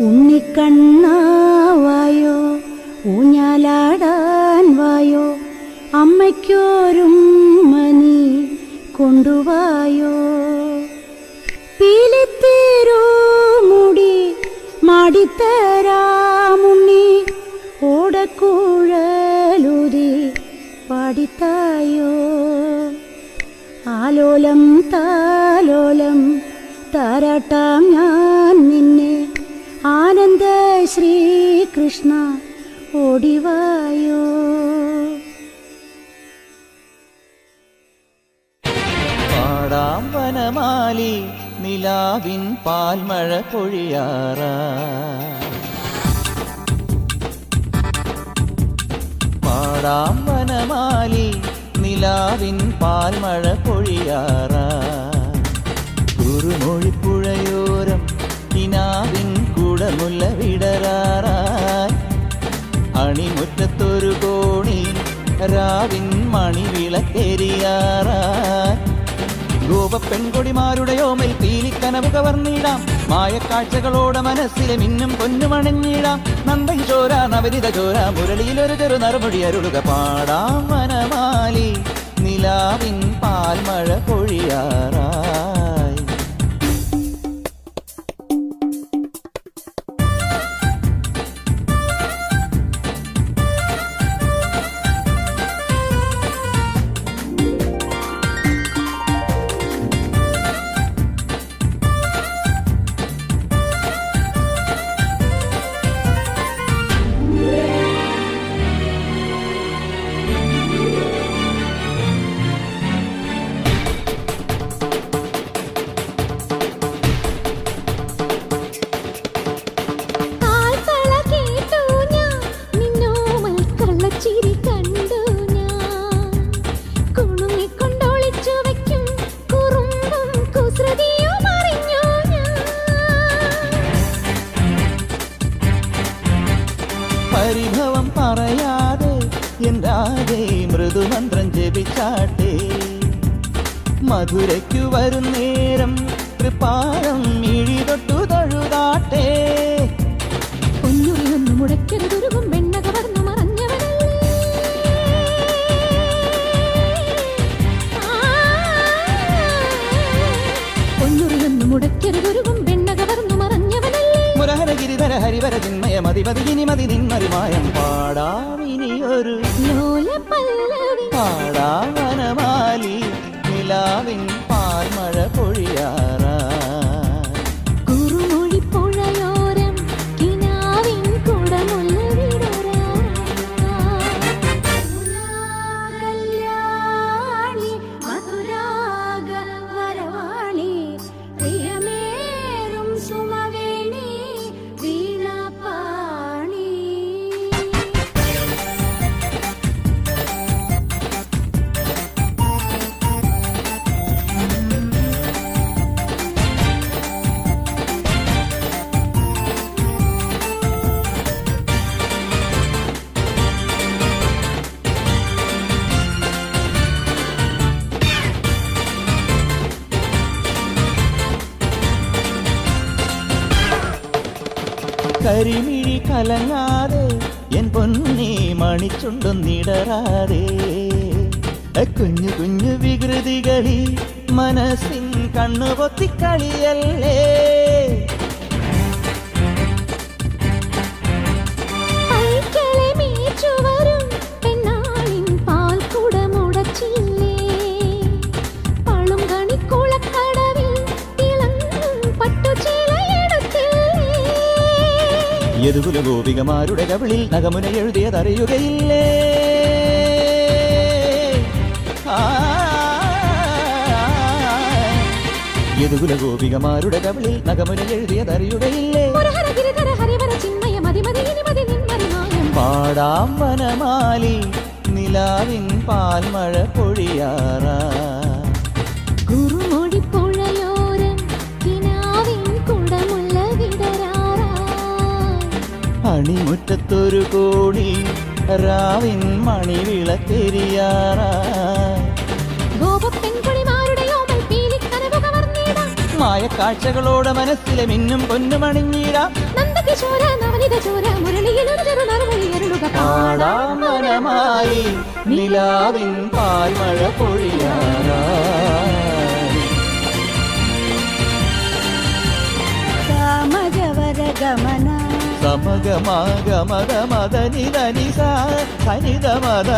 ഉണ്ണിക്കണ്ണാവായോ? ഊഞ്ഞാലാടാൻ വായോ? അമ്മയ്ക്കോരും മണി കൊണ്ടുവായോ? പീലിത്തേരോ മുടി മാടിത്തരാമുണ്ണി ഓടക്കൂഴലുതി പാടിത്തായോ? ആലോലം താലോലം താരാട്ടാം ശ്രീകൃഷ്ണ ഓടിവായോ. പാടാം വനമാലി നിലാവിൻ പാൽമഴ പൊഴിയാറ പാടാം വനമാലി നിലാവിൻ പാൽമഴ പൊഴിയാറ കുറുമൊഴിപ്പുഴയോരം കിനാവിൻ കുടമുല്ല വിടരാറായി അണിമുറ്റത്തൊരു കോണി രാവിൻ മണിവിളക്കേരിയാറാൻ രൂപ പെൺകൊടിമാരുടെ ഓമൽ പീലിക്കനവ് കവർന്നിടാം. മായക്കാഴ്ചകളോടെ മനസ്സിലെ മിന്നും പൊന്നുമണഞ്ഞിടാം നന്ദൻ ചോര നവരിത ചോര മുരളിയിലൊരു ചെറു നറുമുടി അരുളുക പാടാം വനമാലി. നിലാവിൻ പരിഭവം പറയാതെ എന്താതെ മൃദുമന്ത്രം ജപിച്ചാട്ടെ? മധുരയ്ക്കു വരും നേരം കൃപാരം മിഴി തൊട്ടു തഴുതാട്ടെ? പൊന്നുറിയൊന്നു മുടക്കരുതൊരുകും വെണ്ണ കവർന്നു മറഞ്ഞവനല്ലേ പൊന്നുറിയൊന്നു മുടക്കരുതുരുകും വെണ്ണ കവർന്നു മറഞ്ഞവനല്ലേ മുരഹര ഗിരിധര ഹരിവര ചിന്മയ മതിമതി ഇനി മതി പാടാമിനിയൊരു പാടാ പാടാവനമാലി നിലാവിൻ കരിമിഴി കലങ്ങാതെ എൻ പൊന്നി മണിച്ചുണ്ടൊന്നിടറാതെ കുഞ്ഞു കുഞ്ഞു വികൃതികളിൽ മനസ്സിൻ കണ്ണുപൊത്തിക്കളിയല്ലേ. യദുകുല ഗോപികമാരുടെ കവിളിൽ നഗമുന എഴുതിയതറിയുകയില്ലേ? ആ. യദുകുല ഗോപികമാരുടെ കവിളിൽ നഗമുന എഴുതിയതറിയുകയില്ലേ? പാടാം വനമാലി നിലാവിൻ പാൽമഴ പൊഴിയാറ. കുറുമൊഴിപ്പുഴയോരം അണിമുറ്റത്തൊരു കോടി രാവിൻ ഓമൽ പീലിക്കനവു കവർന്നിടാം മായക്കാഴ്ചകളോടെ മനസ്സിലെ മിന്നും പൊന്നുമണിഞ്ഞീരാ നന്ദകിശോര നവനിത ചോര പാടാം. മനമായി നിലാവിൻ പാൽമഴ പൊഴിയാറായി గమగ మగ మద మద నిదని సా సనిద మద